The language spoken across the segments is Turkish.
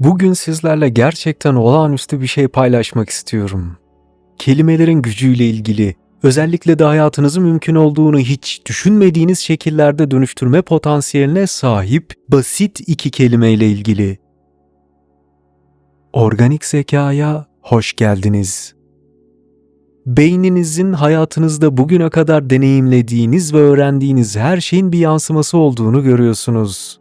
Bugün sizlerle gerçekten olağanüstü bir şey paylaşmak istiyorum. Kelimelerin gücüyle ilgili, özellikle de hayatınızı mümkün olduğunu hiç düşünmediğiniz şekillerde dönüştürme potansiyeline sahip basit iki kelimeyle ilgili. Organik zekaya hoş geldiniz. Beyninizin hayatınızda bugüne kadar deneyimlediğiniz ve öğrendiğiniz her şeyin bir yansıması olduğunu görüyorsunuz.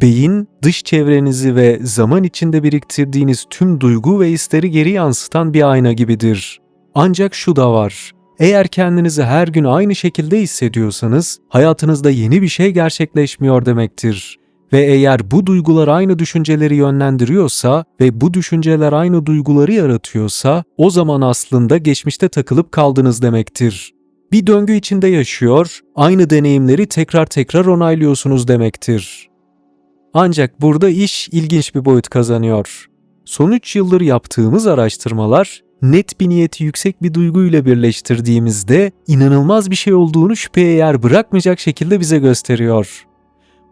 Beyin, dış çevrenizi ve zaman içinde biriktirdiğiniz tüm duygu ve hisleri geri yansıtan bir ayna gibidir. Ancak şu da var. Eğer kendinizi her gün aynı şekilde hissediyorsanız, hayatınızda yeni bir şey gerçekleşmiyor demektir. Ve eğer bu duygular aynı düşünceleri yönlendiriyorsa ve bu düşünceler aynı duyguları yaratıyorsa, o zaman aslında geçmişte takılıp kaldınız demektir. Bir döngü içinde yaşıyor, aynı deneyimleri tekrar tekrar onaylıyorsunuz demektir. Ancak burada iş ilginç bir boyut kazanıyor. Son 3 yıldır yaptığımız araştırmalar net bir niyeti yüksek bir duyguyla birleştirdiğimizde inanılmaz bir şey olduğunu şüpheye yer bırakmayacak şekilde bize gösteriyor.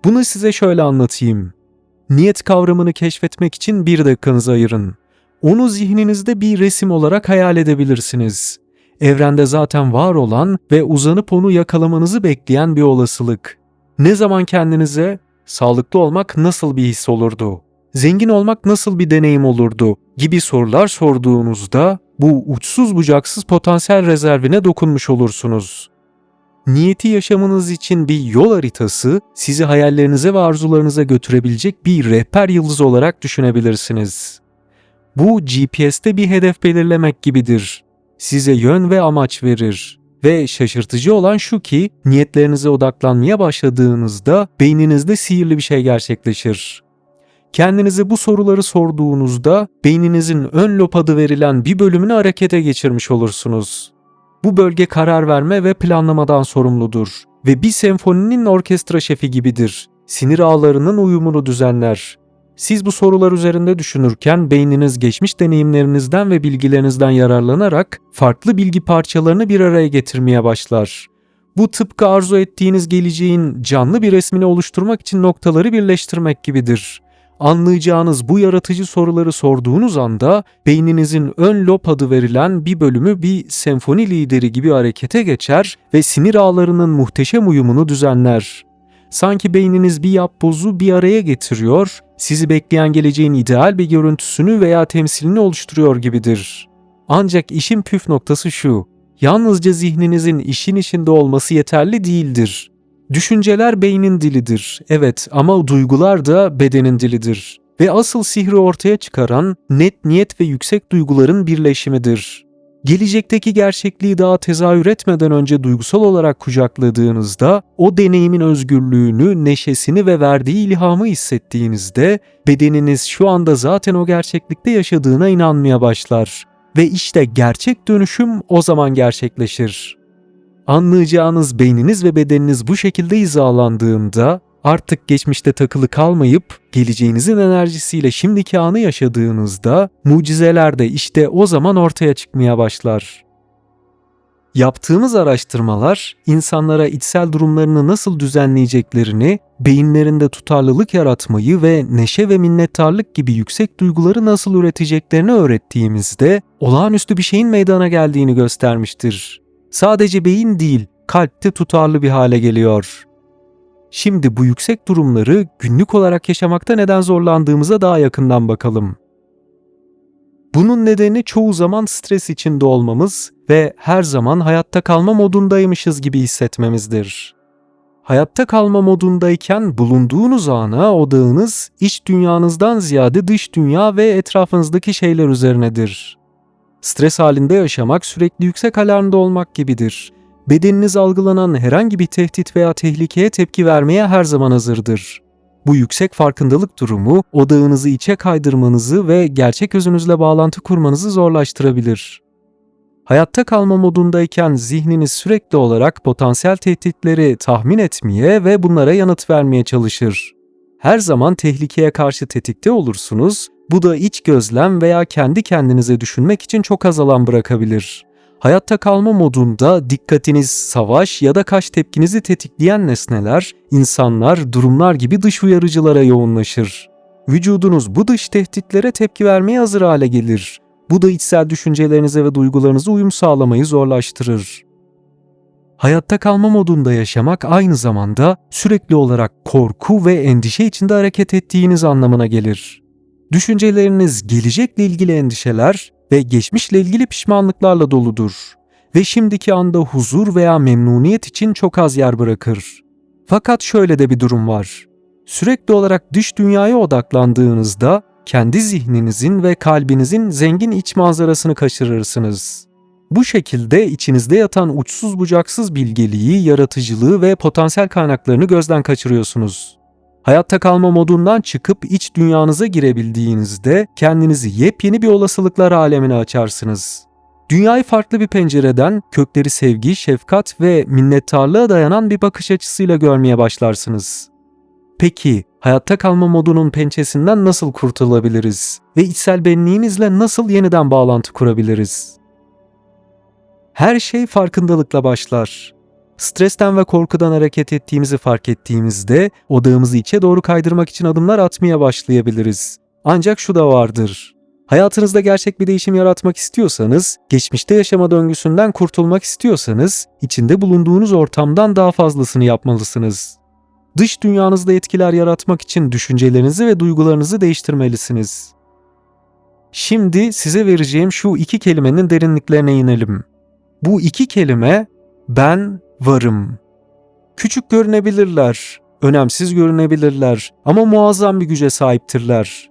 Bunu size şöyle anlatayım. Niyet kavramını keşfetmek için bir dakikanızı ayırın. Onu zihninizde bir resim olarak hayal edebilirsiniz. Evrende zaten var olan ve uzanıp onu yakalamanızı bekleyen bir olasılık. Ne zaman kendinize sağlıklı olmak nasıl bir his olurdu? Zengin olmak nasıl bir deneyim olurdu? gibi sorular sorduğunuzda bu uçsuz bucaksız potansiyel rezervine dokunmuş olursunuz. Niyeti yaşamınız için bir yol haritası, sizi hayallerinize ve arzularınıza götürebilecek bir rehber yıldız olarak düşünebilirsiniz. Bu GPS'te bir hedef belirlemek gibidir. Size yön ve amaç verir. Ve şaşırtıcı olan şu ki niyetlerinize odaklanmaya başladığınızda beyninizde sihirli bir şey gerçekleşir. Kendinize bu soruları sorduğunuzda beyninizin ön lob adı verilen bir bölümünü harekete geçirmiş olursunuz. Bu bölge karar verme ve planlamadan sorumludur ve bir senfoninin orkestra şefi gibidir. Sinir ağlarının uyumunu düzenler. Siz bu sorular üzerinde düşünürken beyniniz geçmiş deneyimlerinizden ve bilgilerinizden yararlanarak farklı bilgi parçalarını bir araya getirmeye başlar. Bu tıpkı arzu ettiğiniz geleceğin canlı bir resmini oluşturmak için noktaları birleştirmek gibidir. Anlayacağınız bu yaratıcı soruları sorduğunuz anda beyninizin ön lob adı verilen bir bölümü bir senfoni lideri gibi harekete geçer ve sinir ağlarının muhteşem uyumunu düzenler. Sanki beyniniz bir yapbozu bir araya getiriyor, sizi bekleyen geleceğin ideal bir görüntüsünü veya temsilini oluşturuyor gibidir. Ancak işin püf noktası şu, yalnızca zihninizin işin içinde olması yeterli değildir. Düşünceler beynin dilidir, evet ama duygular da bedenin dilidir. Ve asıl sihri ortaya çıkaran net niyet ve yüksek duyguların birleşimidir. Gelecekteki gerçekliği daha tezahür etmeden önce duygusal olarak kucakladığınızda, o deneyimin özgürlüğünü, neşesini ve verdiği ilhamı hissettiğinizde, bedeniniz şu anda zaten o gerçeklikte yaşadığına inanmaya başlar. Ve işte gerçek dönüşüm o zaman gerçekleşir. Anlayacağınız beyniniz ve bedeniniz bu şekilde hizalandığında artık geçmişte takılı kalmayıp geleceğinizin enerjisiyle şimdiki anı yaşadığınızda mucizeler de işte o zaman ortaya çıkmaya başlar. Yaptığımız araştırmalar insanlara içsel durumlarını nasıl düzenleyeceklerini, beyinlerinde tutarlılık yaratmayı ve neşe ve minnettarlık gibi yüksek duyguları nasıl üreteceklerini öğrettiğimizde olağanüstü bir şeyin meydana geldiğini göstermiştir. Sadece beyin değil, kalpte tutarlı bir hale geliyor. Şimdi bu yüksek durumları günlük olarak yaşamakta neden zorlandığımıza daha yakından bakalım. Bunun nedeni çoğu zaman stres içinde olmamız ve her zaman hayatta kalma modundaymışız gibi hissetmemizdir. Hayatta kalma modundayken bulunduğunuz ana odağınız iç dünyanızdan ziyade dış dünya ve etrafınızdaki şeyler üzerinedir. Stres halinde yaşamak sürekli yüksek alarmda olmak gibidir. Bedeniniz algılanan herhangi bir tehdit veya tehlikeye tepki vermeye her zaman hazırdır. Bu yüksek farkındalık durumu odağınızı içe kaydırmanızı ve gerçek özünüzle bağlantı kurmanızı zorlaştırabilir. Hayatta kalma modundayken zihniniz sürekli olarak potansiyel tehditleri tahmin etmeye ve bunlara yanıt vermeye çalışır. Her zaman tehlikeye karşı tetikte olursunuz bu da iç gözlem veya kendi kendinize düşünmek için çok az alan bırakabilir. Hayatta kalma modunda dikkatiniz savaş ya da kaç tepkinizi tetikleyen nesneler, insanlar, durumlar gibi dış uyarıcılara yoğunlaşır. vücudunuz bu dış tehditlere tepki vermeye hazır hale gelir. Bu da içsel düşüncelerinize ve duygularınıza uyum sağlamayı zorlaştırır. Hayatta kalma modunda yaşamak aynı zamanda sürekli olarak korku ve endişe içinde hareket ettiğiniz anlamına gelir. Düşünceleriniz gelecekle ilgili endişeler ve geçmişle ilgili pişmanlıklarla doludur ve şimdiki anda huzur veya memnuniyet için çok az yer bırakır. Fakat şöyle de bir durum var. Sürekli olarak dış dünyaya odaklandığınızda kendi zihninizin ve kalbinizin zengin iç manzarasını kaçırırsınız. Bu şekilde içinizde yatan uçsuz bucaksız bilgeliği, yaratıcılığı ve potansiyel kaynaklarını gözden kaçırıyorsunuz. Hayatta kalma modundan çıkıp iç dünyanıza girebildiğinizde kendinizi yepyeni bir olasılıklar alemine açarsınız. Dünyayı farklı bir pencereden, kökleri sevgi, şefkat ve minnettarlığa dayanan bir bakış açısıyla görmeye başlarsınız. Peki, hayatta kalma modunun pençesinden nasıl kurtulabiliriz ve içsel benliğimizle nasıl yeniden bağlantı kurabiliriz? Her şey farkındalıkla başlar. Stresten ve korkudan hareket ettiğimizi fark ettiğimizde odağımızı içe doğru kaydırmak için adımlar atmaya başlayabiliriz. Ancak şu da vardır. Hayatınızda gerçek bir değişim yaratmak istiyorsanız, geçmişte yaşama döngüsünden kurtulmak istiyorsanız, içinde bulunduğunuz ortamdan daha fazlasını yapmalısınız. Dış dünyanızda etkiler yaratmak için düşüncelerinizi ve duygularınızı değiştirmelisiniz. Şimdi size vereceğim şu iki kelimenin derinliklerine inelim. Bu iki kelime ben varım. Küçük görünebilirler, önemsiz görünebilirler ama muazzam bir güce sahiptirler.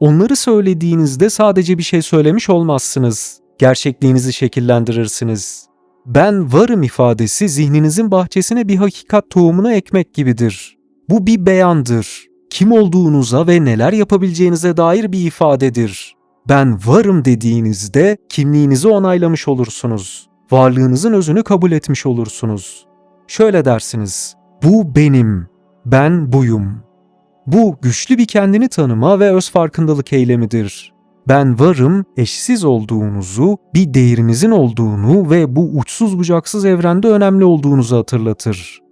Onları söylediğinizde sadece bir şey söylemiş olmazsınız. Gerçekliğinizi şekillendirirsiniz. Ben varım ifadesi zihninizin bahçesine bir hakikat tohumunu ekmek gibidir. Bu bir beyandır. Kim olduğunuza ve neler yapabileceğinize dair bir ifadedir. Ben varım dediğinizde kimliğinizi onaylamış olursunuz. Varlığınızın özünü kabul etmiş olursunuz. Şöyle dersiniz. Bu benim. Ben buyum. Bu güçlü bir kendini tanıma ve öz farkındalık eylemidir. Ben varım, eşsiz olduğunuzu, bir değerinizin olduğunu ve bu uçsuz bucaksız evrende önemli olduğunuzu hatırlatır.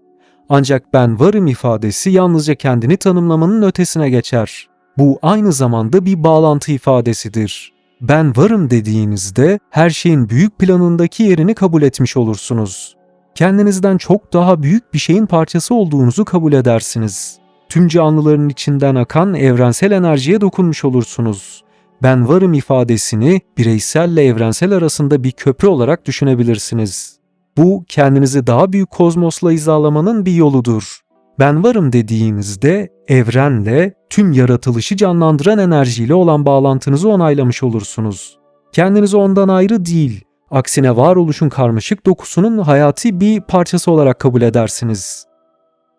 Ancak ben varım ifadesi yalnızca kendini tanımlamanın ötesine geçer. Bu aynı zamanda bir bağlantı ifadesidir. Ben varım dediğinizde her şeyin büyük planındaki yerini kabul etmiş olursunuz. Kendinizden çok daha büyük bir şeyin parçası olduğunuzu kabul edersiniz. Tüm canlıların içinden akan evrensel enerjiye dokunmuş olursunuz. Ben varım ifadesini bireyselle evrensel arasında bir köprü olarak düşünebilirsiniz. Bu kendinizi daha büyük kozmosla hizalamanın bir yoludur. Ben varım dediğinizde evrenle, tüm yaratılışı canlandıran enerjiyle olan bağlantınızı onaylamış olursunuz. Kendinizi ondan ayrı değil, aksine varoluşun karmaşık dokusunun hayati bir parçası olarak kabul edersiniz.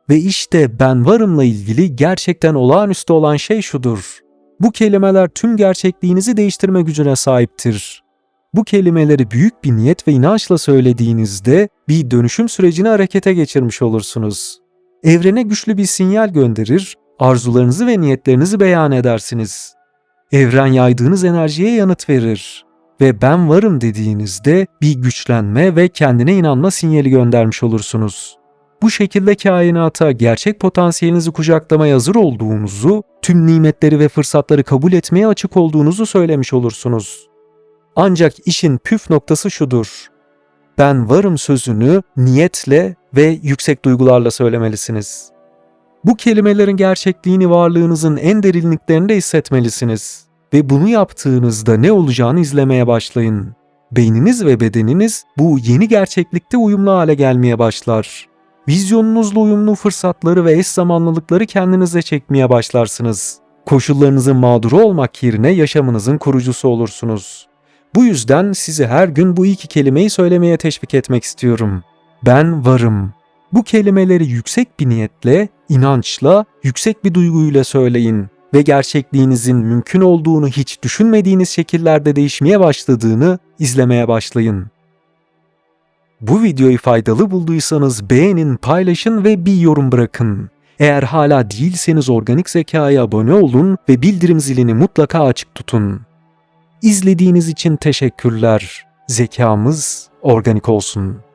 Ve işte ben varımla ilgili gerçekten olağanüstü olan şey şudur. Bu kelimeler tüm gerçekliğinizi değiştirme gücüne sahiptir. Bu kelimeleri büyük bir niyet ve inançla söylediğinizde bir dönüşüm sürecini harekete geçirmiş olursunuz. Evrene güçlü bir sinyal gönderir, arzularınızı ve niyetlerinizi beyan edersiniz. Evren yaydığınız enerjiye yanıt verir ve ben varım dediğinizde bir güçlenme ve kendine inanma sinyali göndermiş olursunuz. Bu şekilde kainata gerçek potansiyelinizi kucaklamaya hazır olduğunuzu, tüm nimetleri ve fırsatları kabul etmeye açık olduğunuzu söylemiş olursunuz. Ancak işin püf noktası şudur. Ben varım sözünü niyetle ve yüksek duygularla söylemelisiniz. Bu kelimelerin gerçekliğini varlığınızın en derinliklerinde hissetmelisiniz ve bunu yaptığınızda ne olacağını izlemeye başlayın. Beyniniz ve bedeniniz bu yeni gerçeklikte uyumlu hale gelmeye başlar. Vizyonunuzla uyumlu fırsatları ve eş zamanlılıkları kendinize çekmeye başlarsınız. Koşullarınızın mağduru olmak yerine yaşamınızın kurucusu olursunuz. Bu yüzden sizi her gün bu iki kelimeyi söylemeye teşvik etmek istiyorum. Ben varım. Bu kelimeleri yüksek bir niyetle, inançla, yüksek bir duyguyla söyleyin ve gerçekliğinizin mümkün olduğunu hiç düşünmediğiniz şekillerde değişmeye başladığını izlemeye başlayın. Bu videoyu faydalı bulduysanız beğenin, paylaşın ve bir yorum bırakın. Eğer hala değilseniz organik zekaya abone olun ve bildirim zilini mutlaka açık tutun. İzlediğiniz için teşekkürler. Zekamız organik olsun.